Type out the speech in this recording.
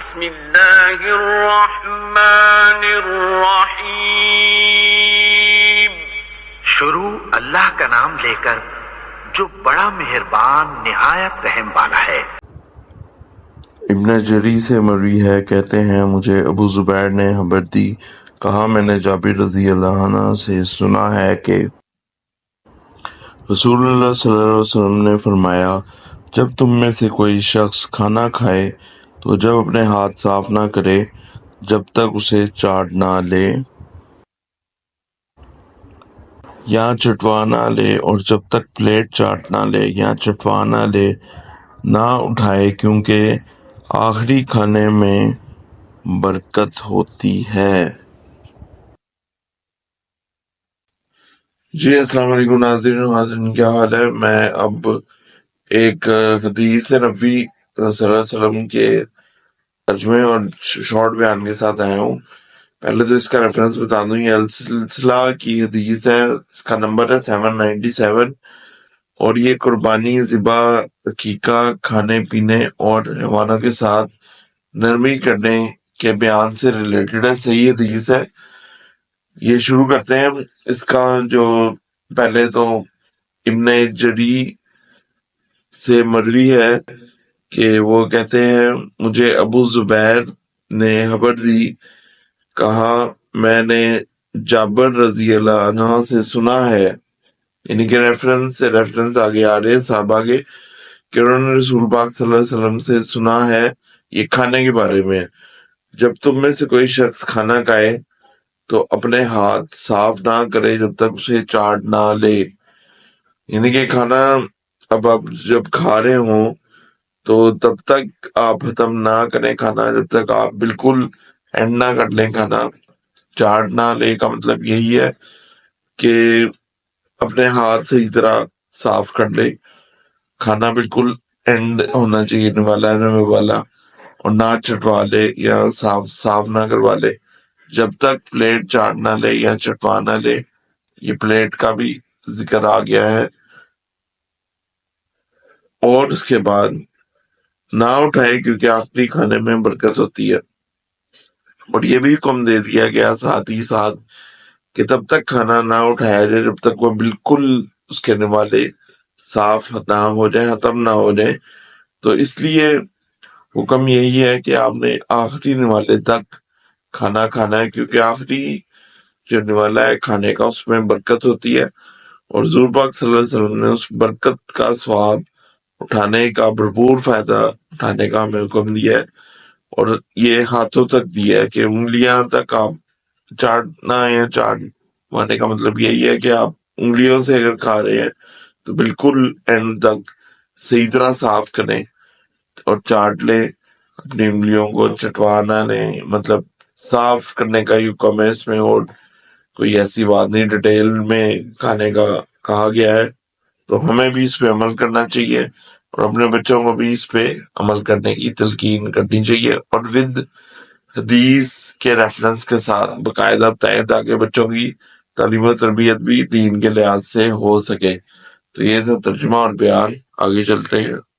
بسم اللہ الرحمن الرحیم شروع اللہ کا نام لے کر جو بڑا مہربان نہایت رحم والا ہے۔ ابن جری سے مروی ہے کہتے ہیں مجھے ابو زبیر نے خبر دی۔ کہا میں نے جابر رضی اللہ عنہ سے سنا ہے کہ رسول اللہ صلی اللہ علیہ وسلم نے فرمایا جب تم میں سے کوئی شخص کھانا کھائے تو جب اپنے ہاتھ صاف نہ کرے، جب تک اسے چاٹ نہ لے، یا چٹوا نہ لے، اور جب تک پلیٹ چاٹ نہ لے یا چٹوا نہ لے، نہ اٹھائے، کیونکہ آخری کھانے میں برکت ہوتی ہے۔ جی السلام علیکم ناظرین، حاضرین، کیا حال ہے؟ میں اب ایک حدیث نبی صلی اللہ علیہ وسلم کے ترجمے اور شارٹ بیان کے ساتھ آیا ہوں۔ پہلے تو اس کا ریفرنس بتا دوں، یہ السلسلہ کی حدیث ہے، اس کا نمبر ہے سیون نائنٹی سیون اور یہ قربانی، ذبح، عقیقہ، کھانے پینے اور حیوانوں کے ساتھ نرمی کرنے کے بیان سے ریلیٹڈ ہے، صحیح حدیث ہے۔ یہ شروع کرتے ہیں۔ اس کا جو پہلے تو ابن جری سے مروی ہے۔ کہ وہ کہتے ہیں، مجھے ابو زبیر نے خبر دی، کہا، میں نے جابر رضی اللہ عنہ سے سنا ہے۔ یعنی کہ ریفرنس سے ریفرنس آگے آ رہے ہیں صحابہ کے، کہ انہوں نے رسول پاک صلی اللہ علیہ وسلم سے سنا ہے یہ کھانے کے بارے میں۔ جب تم میں سے کوئی شخص کھانا کھائے تو اپنے ہاتھ صاف نہ کرے جب تک اسے چاٹ نہ لے۔ یعنی کہ کھانا اب آپ جب کھا رہے ہوں تو تب تک آپ ختم نہ کریں کھانا، جب تک آپ بالکل اینڈ نہ کر لیں کھانا۔ چاٹ نہ لے کا مطلب یہی ہے کہ اپنے ہاتھ صحیح طرح صاف کر لے۔ کھانا بالکل اینڈ ہونا چاہیے نوالا والا اور نہ چٹوا لے یا صاف صاف نہ کروا لے۔ جب تک پلیٹ چاٹ نہ لے یا چٹوا نہ لے، یہ پلیٹ کا بھی ذکر آ گیا ہے۔ اور اس کے بعد نہ اٹھائے کیونکہ آخری کھانے میں برکت ہوتی ہے۔ اور یہ بھی حکم دے دیا گیا ساتھ ہی ساتھ کہ تب تک کھانا نہ اٹھایا جائے جب تک وہ بالکل اس کے والے صاف نہ ہو جائے ختم نہ ہو جائے تو اس لیے حکم یہی ہے کہ آپ نے آخری نوالے تک کھانا کھانا ہے، کیونکہ آخری جو نوالا ہے کھانے کا، اس میں برکت ہوتی ہے۔ اور حضور پاک صلی اللہ علیہ وسلم نے اس برکت کا سواب اٹھانے کا بھرپور فائدہ اٹھانے کا ہمیں حکم دیا ہے اور یہ ہاتھوں تک دیا ہے کہ انگلیاں تک آپ چاٹنا یا چاٹوانے کا مطلب یہی ہے کہ آپ انگلیوں سے اگر کھا رہے ہیں تو بالکل اینڈ تک صحیح طرح صاف کریں اور چاٹ لیں، اپنی انگلیوں کو چٹوانا لیں مطلب صاف کرنے کا حکم ہے اس میں اور کوئی ایسی بات نہیں ڈیٹیل میں کھانے کا کہا گیا ہے۔ تو ہمیں بھی اس پہ عمل کرنا چاہیے۔ اور اپنے بچوں کو بھی اس پہ عمل کرنے کی تلقین کرنی چاہیے۔ اور ود حدیث کے ریفرنس کے ساتھ باقاعدہ بتائیں تاکہ بچوں کی تعلیم و تربیت بھی دین کے لحاظ سے ہو سکے۔ تو یہ تھا ترجمہ اور بیان۔ آگے چلتے ہیں۔